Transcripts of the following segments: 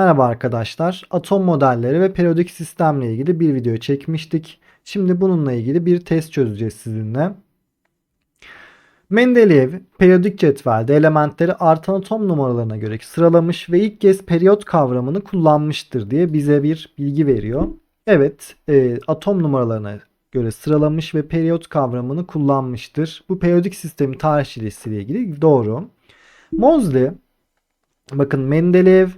Merhaba arkadaşlar. Atom modelleri ve periyodik sistemle ilgili bir video çekmiştik. Şimdi bununla ilgili bir test çözeceğiz sizinle. Mendeleev periyodik cetvelde elementleri artan atom numaralarına göre sıralamış ve ilk kez periyot kavramını kullanmıştır diye bize bir bilgi veriyor. Evet, e, atom numaralarına göre sıralamış ve periyot kavramını kullanmıştır. Bu periyodik sistemin tarihçesiyle ilgili doğru. Moseley bakın Mendeleev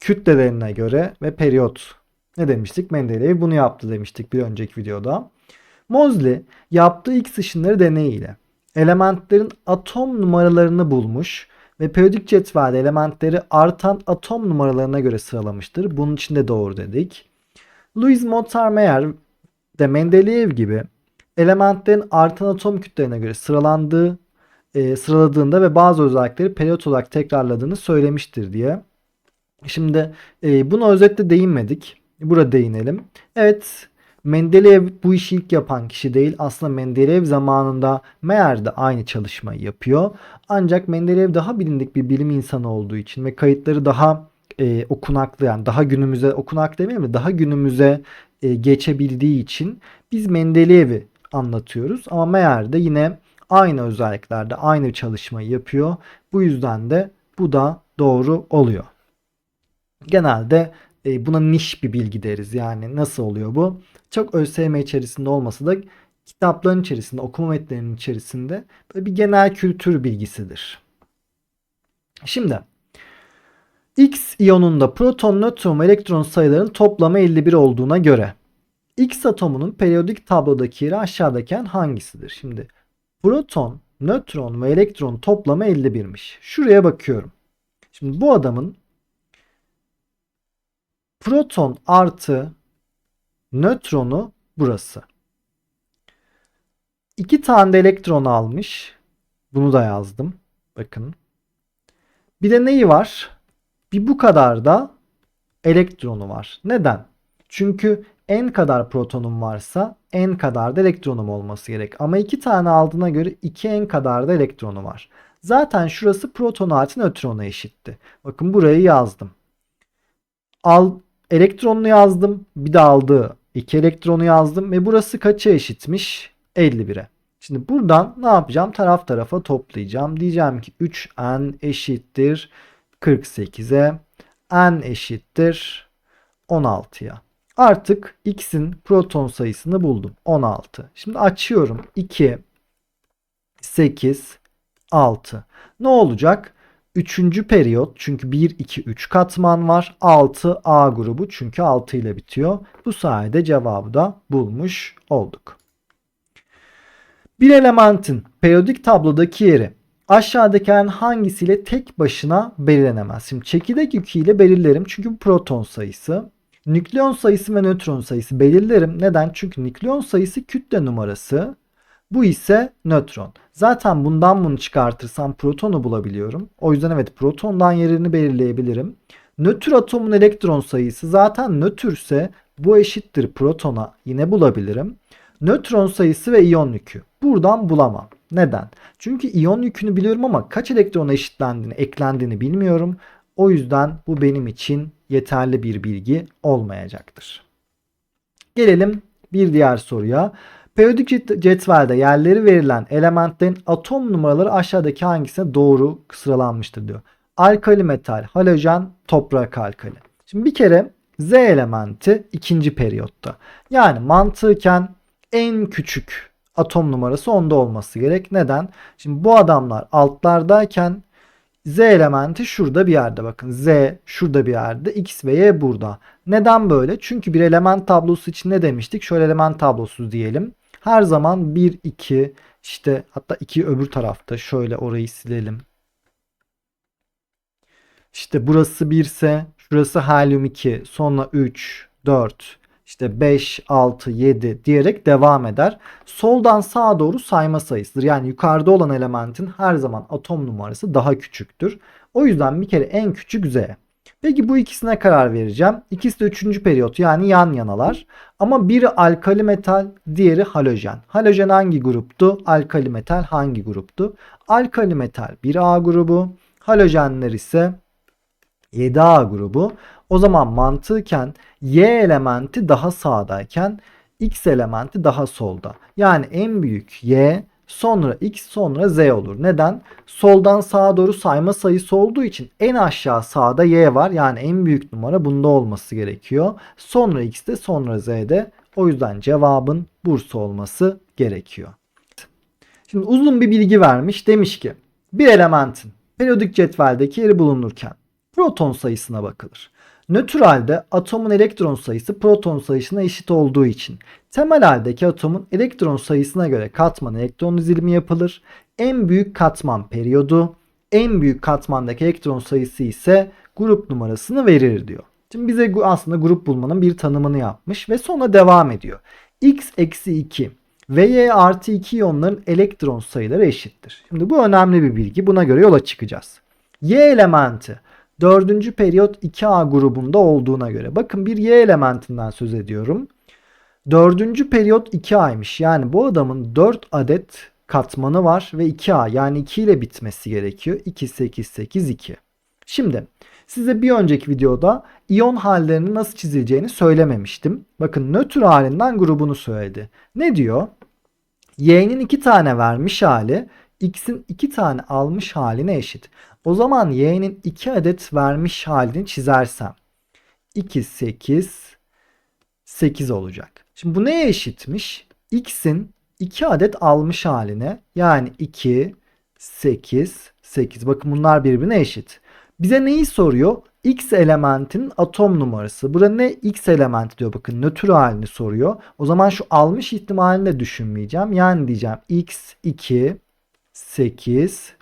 kütlelerine göre ve periyot ne demiştik? Mendeleev bunu yaptı demiştik bir önceki videoda. Moseley yaptığı X ışınları deneyiyle elementlerin atom numaralarını bulmuş ve periyodik cetvelde elementleri artan atom numaralarına göre sıralamıştır. Bunun için de doğru dedik. Louis Montarmeyer de Mendeleev gibi elementlerin artan atom kütlelerine göre sıralandığı e, sıraladığında ve bazı özellikleri periyot olarak tekrarladığını söylemiştir diye. Şimdi e, buna özetle değinmedik. Burada değinelim. Evet Mendeleev bu işi ilk yapan kişi değil. Aslında Mendeleev zamanında Meyer de aynı çalışmayı yapıyor. Ancak Mendeleev daha bilindik bir bilim insanı olduğu için ve kayıtları daha e, okunaklı yani daha günümüze okunak demeyeyim de daha günümüze e, geçebildiği için biz Mendeleev'i anlatıyoruz. Ama Meyer de yine aynı özelliklerde aynı çalışmayı yapıyor. Bu yüzden de bu da doğru oluyor. Genelde e, buna niş bir bilgi deriz. Yani nasıl oluyor bu? Çok ÖSYM içerisinde olmasa da kitapların içerisinde, okuma metnlerinin içerisinde böyle bir genel kültür bilgisidir. Şimdi X iyonunda proton, nötron ve elektron sayılarının toplamı 51 olduğuna göre X atomunun periyodik tablodaki yeri aşağıdakilerin hangisidir? Şimdi proton, nötron ve elektron toplamı 51'miş. Şuraya bakıyorum. Şimdi bu adamın proton artı nötronu burası. İki tane de elektron almış. Bunu da yazdım. Bakın. Bir de neyi var? Bir bu kadar da elektronu var. Neden? Çünkü n kadar protonum varsa n kadar da elektronum olması gerek. Ama iki tane aldığına göre 2n kadar da elektronu var. Zaten şurası proton artı nötrona eşitti. Bakın burayı yazdım. Al, elektronunu yazdım. Bir de aldığı 2 elektronu yazdım. Ve burası kaça eşitmiş? 51'e. Şimdi buradan ne yapacağım? Taraf tarafa toplayacağım. Diyeceğim ki 3n eşittir 48'e. n eşittir 16'ya. Artık x'in proton sayısını buldum. 16. Şimdi açıyorum. 2, 8, 6. Ne olacak? Üçüncü periyot çünkü 1, 2, 3 katman var. 6 A grubu çünkü 6 ile bitiyor. Bu sayede cevabı da bulmuş olduk. Bir elementin periyodik tablodaki yeri aşağıdakilerin hangisiyle tek başına belirlenemez? Şimdi çekirdek yüküyle belirlerim çünkü bu proton sayısı. Nükleon sayısı ve nötron sayısı belirlerim. Neden? Çünkü nükleon sayısı kütle numarası. Bu ise nötron. Zaten bundan bunu çıkartırsam protonu bulabiliyorum. O yüzden evet protondan yerini belirleyebilirim. Nötr atomun elektron sayısı zaten nötrse bu eşittir protona yine bulabilirim. Nötron sayısı ve iyon yükü. Buradan bulamam. Neden? Çünkü iyon yükünü biliyorum ama kaç elektrona eşitlendiğini, eklendiğini bilmiyorum. O yüzden bu benim için yeterli bir bilgi olmayacaktır. Gelelim bir diğer soruya. Periyodik cetvelde yerleri verilen elementlerin atom numaraları aşağıdaki hangisine doğru sıralanmıştır diyor. Alkali metal, halojen, toprak alkali. Şimdi bir kere Z elementi ikinci periyotta. Yani mantıken en küçük atom numarası onda olması gerek. Neden? Şimdi bu adamlar altlardayken Z elementi şurada bir yerde bakın. Z şurada bir yerde. X ve Y burada. Neden böyle? Çünkü bir element tablosu için ne demiştik? Şöyle element tablosu diyelim. Her zaman 1, 2 işte hatta 2 öbür tarafta. Şöyle orayı silelim. İşte burası 1 ise şurası helyum 2 sonra 3, 4 işte 5, 6, 7 diyerek devam eder. Soldan sağa doğru sayma sayısıdır. Yani yukarıda olan elementin her zaman atom numarası daha küçüktür. O yüzden bir kere en küçük Z. Peki bu ikisine karar vereceğim. İkisi de üçüncü periyot yani yan yanalar. Ama biri alkali metal, diğeri halojen. Halojen hangi gruptu? Alkali metal hangi gruptu? Alkali metal 1A grubu, halojenler ise 7A grubu. O zaman mantıken Y elementi daha sağdayken X elementi daha solda. Yani en büyük Y sonra X sonra Z olur. Neden? Soldan sağa doğru sayma sayısı olduğu için en aşağı sağda Y var. Yani en büyük numara bunda olması gerekiyor. Sonra X'de sonra Z'de. O yüzden cevabın Bursa olması gerekiyor. Şimdi uzun bir bilgi vermiş. Demiş ki bir elementin periyodik cetveldeki yeri bulunurken proton sayısına bakılır. Nötr halde atomun elektron sayısı proton sayısına eşit olduğu için temel haldeki atomun elektron sayısına göre katman elektron dizilimi yapılır. En büyük katman periyodu, en büyük katmandaki elektron sayısı ise grup numarasını verir diyor. Şimdi bize aslında grup bulmanın bir tanımını yapmış ve sonra devam ediyor. x eksi 2 ve y artı 2 iyonların elektron sayıları eşittir. Şimdi bu önemli bir bilgi. Buna göre yola çıkacağız. Y elementi 4. periyot 2A grubunda olduğuna göre. Bakın bir Y elementinden söz ediyorum. 4. periyot 2A'ymış. Yani bu adamın 4 adet katmanı var ve 2A yani 2 ile bitmesi gerekiyor. 2 8 8 2. Şimdi size bir önceki videoda iyon hallerini nasıl çizileceğini söylememiştim. Bakın nötr halinden grubunu söyledi. Ne diyor? Y'nin 2 tane vermiş hali X'in 2 tane almış haline eşit. O zaman Y'nin 2 adet vermiş halini çizersem 2 8 8 olacak. Şimdi bu neye eşitmiş? X'in 2 adet almış haline yani 2 8 8. Bakın bunlar birbirine eşit. Bize neyi soruyor? X elementinin atom numarası. Burada ne X elementi diyor bakın nötr halini soruyor. O zaman şu almış ihtimalini de düşünmeyeceğim. Yani diyeceğim X 2 8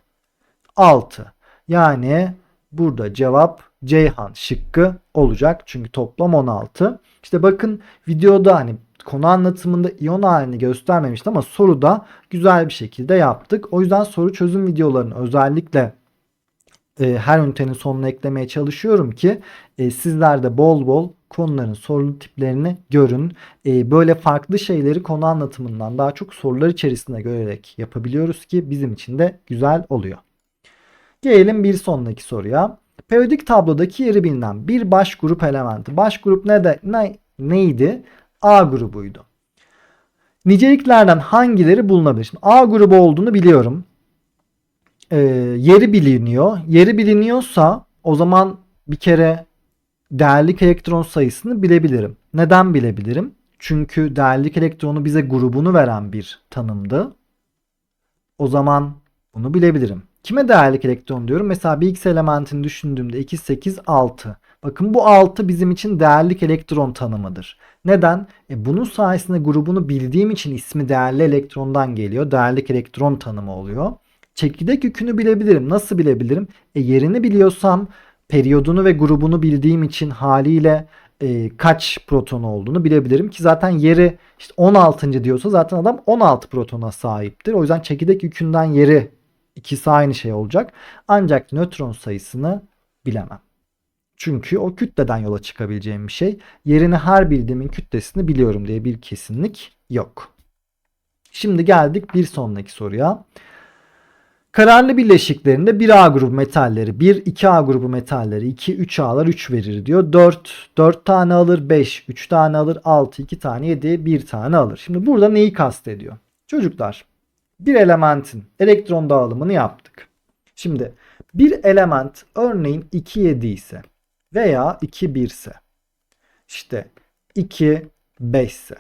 6. Yani burada cevap Ceyhan şıkkı olacak. Çünkü toplam 16. İşte bakın videoda hani konu anlatımında iyon halini göstermemişti ama soruda güzel bir şekilde yaptık. O yüzden soru çözüm videolarını özellikle e, her ünitenin sonuna eklemeye çalışıyorum ki e, sizler de bol bol konuların soru tiplerini görün. E, böyle farklı şeyleri konu anlatımından daha çok sorular içerisinde görerek yapabiliyoruz ki bizim için de güzel oluyor. Gelelim bir sonraki soruya. Periyodik tablodaki yeri bilinen bir baş grup elementi. Baş grup ne de ne, neydi? A grubuydu. Niceliklerden hangileri bulunabilir? Şimdi A grubu olduğunu biliyorum. Ee, yeri biliniyor. Yeri biliniyorsa o zaman bir kere değerlik elektron sayısını bilebilirim. Neden bilebilirim? Çünkü değerlik elektronu bize grubunu veren bir tanımdı. O zaman bunu bilebilirim. Kime değerlik elektron diyorum? Mesela bir X elementini düşündüğümde 2, 8, 6. Bakın bu 6 bizim için değerlik elektron tanımıdır. Neden? E bunun sayesinde grubunu bildiğim için ismi değerli elektrondan geliyor. Değerlik elektron tanımı oluyor. Çekirdek yükünü bilebilirim. Nasıl bilebilirim? E yerini biliyorsam periyodunu ve grubunu bildiğim için haliyle e, kaç proton olduğunu bilebilirim ki zaten yeri işte 16. diyorsa zaten adam 16 protona sahiptir. O yüzden çekirdek yükünden yeri ikisi aynı şey olacak. Ancak nötron sayısını bilemem. Çünkü o kütleden yola çıkabileceğim bir şey. Yerini her bildiğimin kütlesini biliyorum diye bir kesinlik yok. Şimdi geldik bir sonraki soruya. Kararlı bileşiklerinde 1A grubu metalleri 1, 2A grubu metalleri 2, 3A'lar 3 verir diyor. 4, 4 tane alır, 5, 3 tane alır, 6, 2 tane 7, 1 tane alır. Şimdi burada neyi kastediyor? Çocuklar bir elementin elektron dağılımını yaptık. Şimdi bir element örneğin 2, 7 ise veya 2, 1 ise işte 2, 5 ise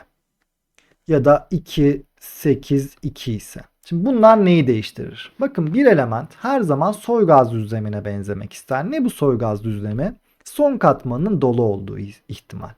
ya da 2, 8, 2 ise Şimdi bunlar neyi değiştirir? Bakın bir element her zaman soy gaz düzlemine benzemek ister. Ne bu soy gaz düzlemi? Son katmanının dolu olduğu ihtimal.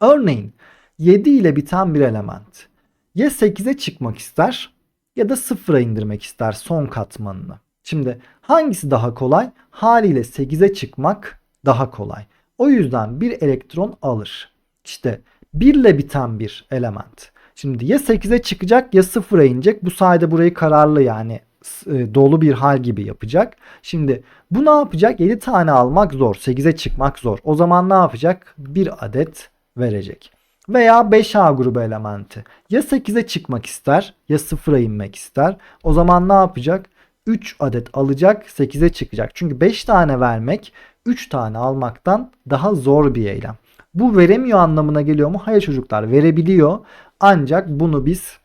Örneğin 7 ile biten bir element ya 8'e çıkmak ister ya da 0'a indirmek ister son katmanını. Şimdi hangisi daha kolay? Haliyle 8'e çıkmak daha kolay. O yüzden bir elektron alır. İşte 1 ile biten bir element Şimdi ya 8'e çıkacak ya 0'a inecek. Bu sayede burayı kararlı yani e, dolu bir hal gibi yapacak. Şimdi bu ne yapacak? 7 tane almak zor. 8'e çıkmak zor. O zaman ne yapacak? 1 adet verecek. Veya 5A grubu elementi. Ya 8'e çıkmak ister ya 0'a inmek ister. O zaman ne yapacak? 3 adet alacak 8'e çıkacak. Çünkü 5 tane vermek 3 tane almaktan daha zor bir eylem. Bu veremiyor anlamına geliyor mu? Hayır çocuklar verebiliyor. Ancak bunu biz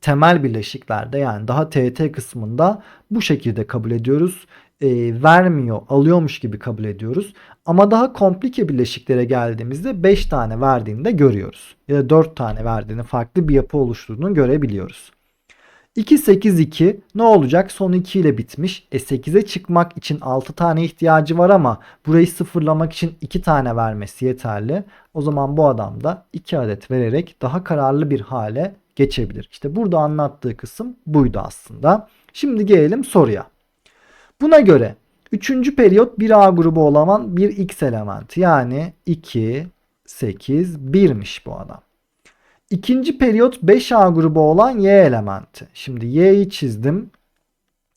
temel bileşiklerde yani daha TET kısmında bu şekilde kabul ediyoruz. E, vermiyor, alıyormuş gibi kabul ediyoruz. Ama daha komplike bileşiklere geldiğimizde 5 tane verdiğini de görüyoruz. Ya da 4 tane verdiğini farklı bir yapı oluşturduğunu görebiliyoruz. 2 8 2 ne olacak? Son 2 ile bitmiş. E 8'e çıkmak için 6 tane ihtiyacı var ama burayı sıfırlamak için 2 tane vermesi yeterli. O zaman bu adam da 2 adet vererek daha kararlı bir hale geçebilir. İşte burada anlattığı kısım buydu aslında. Şimdi gelelim soruya. Buna göre 3. periyot bir A grubu olan bir X elementi yani 2, 8, 1'miş bu adam. İkinci periyot 5A grubu olan Y elementi. Şimdi Y'yi çizdim.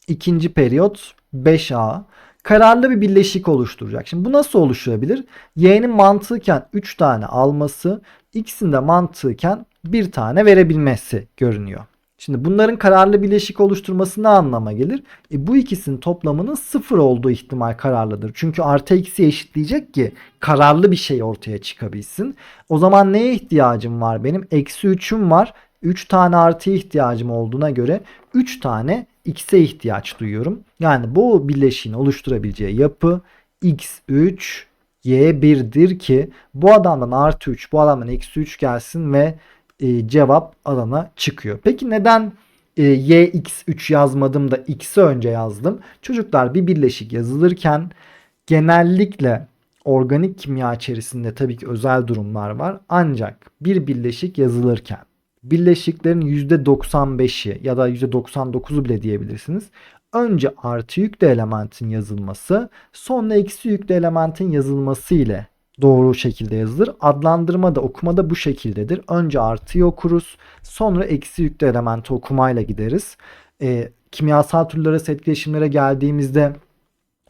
İkinci periyot 5A. Kararlı bir birleşik oluşturacak. Şimdi bu nasıl oluşturabilir? Y'nin mantıken 3 tane alması, X'in de mantıken bir tane verebilmesi görünüyor. Şimdi bunların kararlı bileşik oluşturması ne anlama gelir? E bu ikisinin toplamının sıfır olduğu ihtimal kararlıdır. Çünkü artı eksi eşitleyecek ki kararlı bir şey ortaya çıkabilsin. O zaman neye ihtiyacım var benim? Eksi 3'üm var. 3 tane artıya ihtiyacım olduğuna göre 3 tane x'e ihtiyaç duyuyorum. Yani bu bileşiğin oluşturabileceği yapı x3 y1'dir ki bu adamdan artı 3 bu adamdan eksi 3 gelsin ve e, cevap alana çıkıyor. Peki neden e, yx3 yazmadım da x'i önce yazdım? Çocuklar bir birleşik yazılırken genellikle organik kimya içerisinde tabii ki özel durumlar var. Ancak bir birleşik yazılırken birleşiklerin %95'i ya da %99'u bile diyebilirsiniz. Önce artı yüklü elementin yazılması sonra eksi yüklü elementin yazılması ile doğru şekilde yazılır. Adlandırma da okuma da bu şekildedir. Önce artıyı okuruz. Sonra eksi yüklü elementi okumayla gideriz. E, kimyasal türlere etkileşimlere geldiğimizde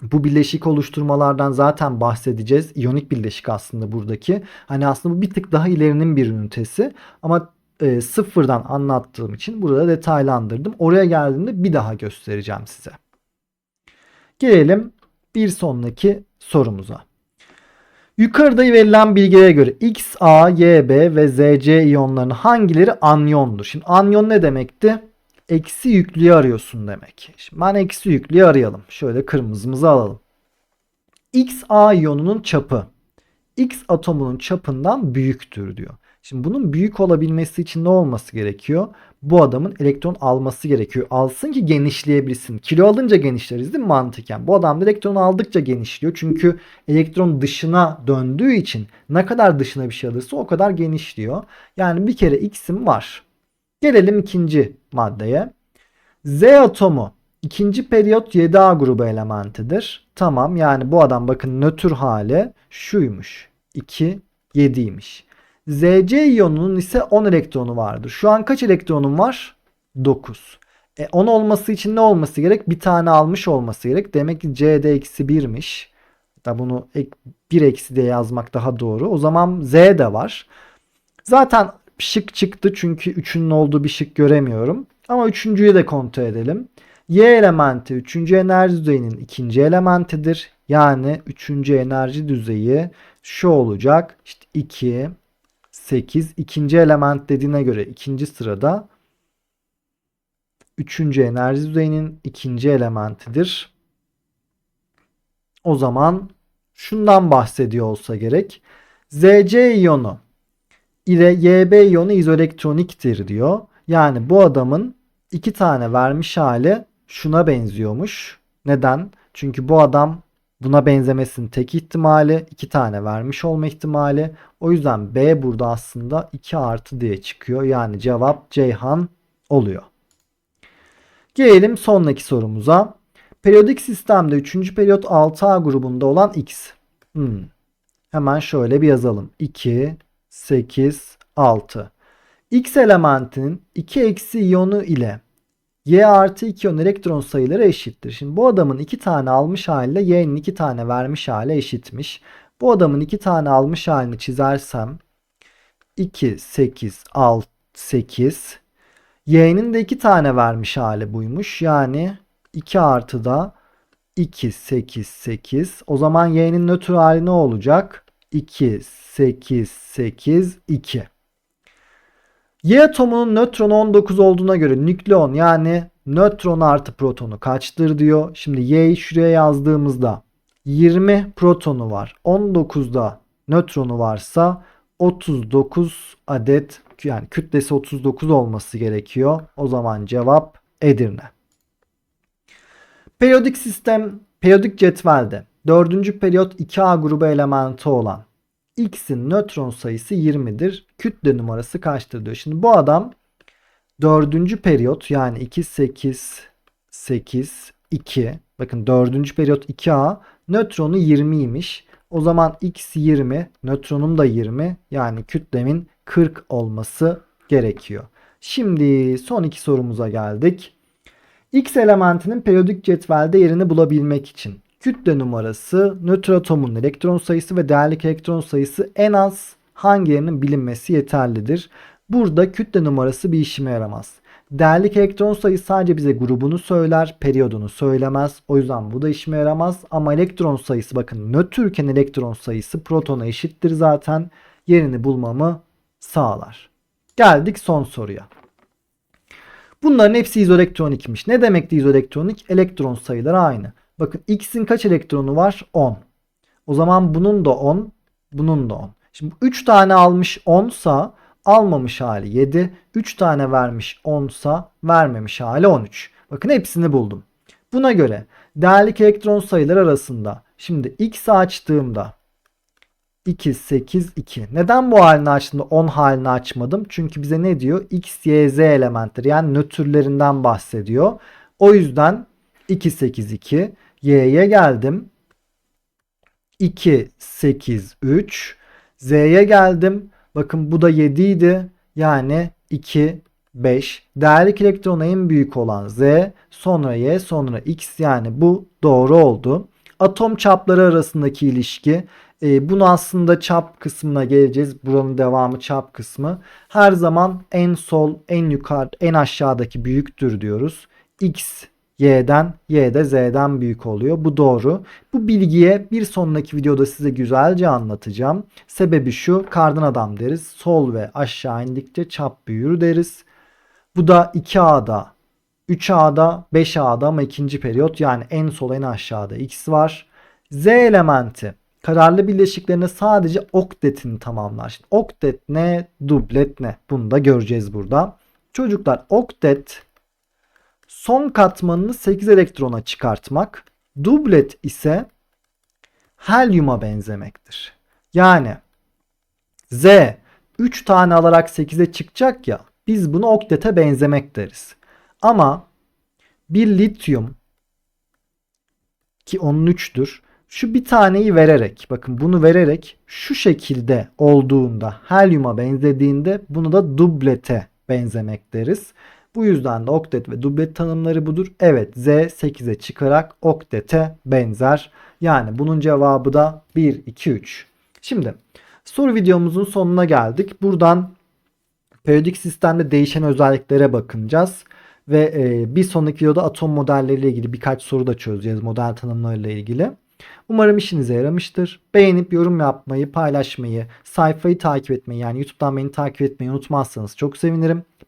bu bileşik oluşturmalardan zaten bahsedeceğiz. İyonik bileşik aslında buradaki. Hani aslında bu bir tık daha ilerinin bir ünitesi. Ama e, sıfırdan anlattığım için burada detaylandırdım. Oraya geldiğimde bir daha göstereceğim size. Gelelim bir sonraki sorumuza. Yukarıda verilen bilgilere göre X, A, Y, B ve Z, C iyonlarının hangileri anyondur? Şimdi anyon ne demekti? Eksi yüklüyü arıyorsun demek. Şimdi ben eksi yüklüyü arayalım. Şöyle kırmızımızı alalım. X, A iyonunun çapı X atomunun çapından büyüktür diyor. Şimdi bunun büyük olabilmesi için ne olması gerekiyor? Bu adamın elektron alması gerekiyor. Alsın ki genişleyebilsin. Kilo alınca genişleriz değil mi mantıken? Bu adam elektron aldıkça genişliyor. Çünkü elektron dışına döndüğü için ne kadar dışına bir şey alırsa o kadar genişliyor. Yani bir kere X'im var. Gelelim ikinci maddeye. Z atomu ikinci periyot 7A grubu elementidir. Tamam yani bu adam bakın nötr hali şuymuş. 2 7'ymiş. Zc iyonunun ise 10 elektronu vardır. Şu an kaç elektronum var? 9. E 10 olması için ne olması gerek? Bir tane almış olması gerek. Demek ki C'de eksi 1'miş. Da bunu 1 eksi diye yazmak daha doğru. O zaman Z de var. Zaten şık çıktı çünkü 3'ünün olduğu bir şık göremiyorum. Ama üçüncüyü de kontrol edelim. Y elementi 3. enerji düzeyinin ikinci elementidir. Yani 3. enerji düzeyi şu olacak. İşte 2, 8 ikinci element dediğine göre ikinci sırada üçüncü enerji düzeyinin ikinci elementidir. O zaman şundan bahsediyor olsa gerek. Zc iyonu ile Yb iyonu izoelektroniktir diyor. Yani bu adamın iki tane vermiş hali şuna benziyormuş. Neden? Çünkü bu adam Buna benzemesinin tek ihtimali iki tane vermiş olma ihtimali. O yüzden B burada aslında 2 artı diye çıkıyor. Yani cevap Ceyhan oluyor. Gelelim sonraki sorumuza. Periyodik sistemde 3. periyot 6A grubunda olan X. Hmm. Hemen şöyle bir yazalım. 2, 8, 6. X elementinin 2 eksi iyonu ile Y artı 2 iyon elektron sayıları eşittir. Şimdi bu adamın 2 tane almış haliyle Y'nin 2 tane vermiş hali eşitmiş. Bu adamın 2 tane almış halini çizersem 2, 8, 6, 8. Y'nin de 2 tane vermiş hali buymuş. Yani 2 artı da 2, 8, 8. O zaman y'nin nötr hali ne olacak? 2, 8, 8, 2. Y atomunun nötronu 19 olduğuna göre nükleon yani nötron artı protonu kaçtır diyor. Şimdi y'yi şuraya yazdığımızda 20 protonu var. 19'da nötronu varsa 39 adet yani kütlesi 39 olması gerekiyor. O zaman cevap Edirne. Periyodik sistem, periyodik cetvelde 4. periyot 2A grubu elementi olan X'in nötron sayısı 20'dir. Kütle numarası kaçtır diyor. Şimdi bu adam 4. periyot yani 2 8 8 2 bakın 4. periyot 2A nötronu 20'ymiş. O zaman X 20 nötronum da 20 yani kütlemin 40 olması gerekiyor. Şimdi son iki sorumuza geldik. X elementinin periyodik cetvelde yerini bulabilmek için kütle numarası, nötr atomun elektron sayısı ve değerlik elektron sayısı en az hangilerinin bilinmesi yeterlidir. Burada kütle numarası bir işime yaramaz. Değerlik elektron sayısı sadece bize grubunu söyler, periyodunu söylemez. O yüzden bu da işime yaramaz. Ama elektron sayısı bakın nötrken elektron sayısı protona eşittir zaten. Yerini bulmamı sağlar. Geldik son soruya. Bunların hepsi izoelektronikmiş. Ne demekti izoelektronik? Elektron sayıları aynı. Bakın X'in kaç elektronu var? 10. O zaman bunun da 10, bunun da 10. Şimdi 3 tane almış 10 sa almamış hali 7. 3 tane vermiş 10 sa vermemiş hali 13. Bakın hepsini buldum. Buna göre değerlik elektron sayıları arasında şimdi X'i açtığımda 2, 8, 2. Neden bu halini açtığımda 10 halini açmadım? Çünkü bize ne diyor? X, Y, Z elementleri yani nötrlerinden bahsediyor. O yüzden 2, 8, 2. Y'ye geldim. 2, 8, 3. Z'ye geldim. Bakın bu da 7 idi. Yani 2, 5. Değerlik elektronu en büyük olan Z. Sonra Y sonra X yani bu doğru oldu. Atom çapları arasındaki ilişki. E, bunu aslında çap kısmına geleceğiz. Buranın devamı çap kısmı. Her zaman en sol, en yukarı, en aşağıdaki büyüktür diyoruz. X Y'den, Y de Z'den büyük oluyor. Bu doğru. Bu bilgiye bir sonraki videoda size güzelce anlatacağım. Sebebi şu. Kardan adam deriz. Sol ve aşağı indikçe çap büyür deriz. Bu da 2A'da, 3A'da, 5A'da ama ikinci periyot yani en sol en aşağıda X var. Z elementi kararlı bileşiklerine sadece oktetini tamamlar. Şimdi oktet ne, dublet ne? Bunu da göreceğiz burada. Çocuklar oktet son katmanını 8 elektrona çıkartmak, dublet ise helyuma benzemektir. Yani Z 3 tane alarak 8'e çıkacak ya biz bunu oktete benzemek deriz. Ama bir lityum ki onun 3'tür. Şu bir taneyi vererek bakın bunu vererek şu şekilde olduğunda helyuma benzediğinde bunu da dublete benzemek deriz. Bu yüzden de oktet ve dublet tanımları budur. Evet Z 8'e çıkarak oktete benzer. Yani bunun cevabı da 1, 2, 3. Şimdi soru videomuzun sonuna geldik. Buradan periyodik sistemde değişen özelliklere bakınacağız. Ve e, bir sonraki videoda atom modelleriyle ilgili birkaç soru da çözeceğiz model tanımlarıyla ilgili. Umarım işinize yaramıştır. Beğenip yorum yapmayı, paylaşmayı, sayfayı takip etmeyi yani YouTube'dan beni takip etmeyi unutmazsanız çok sevinirim.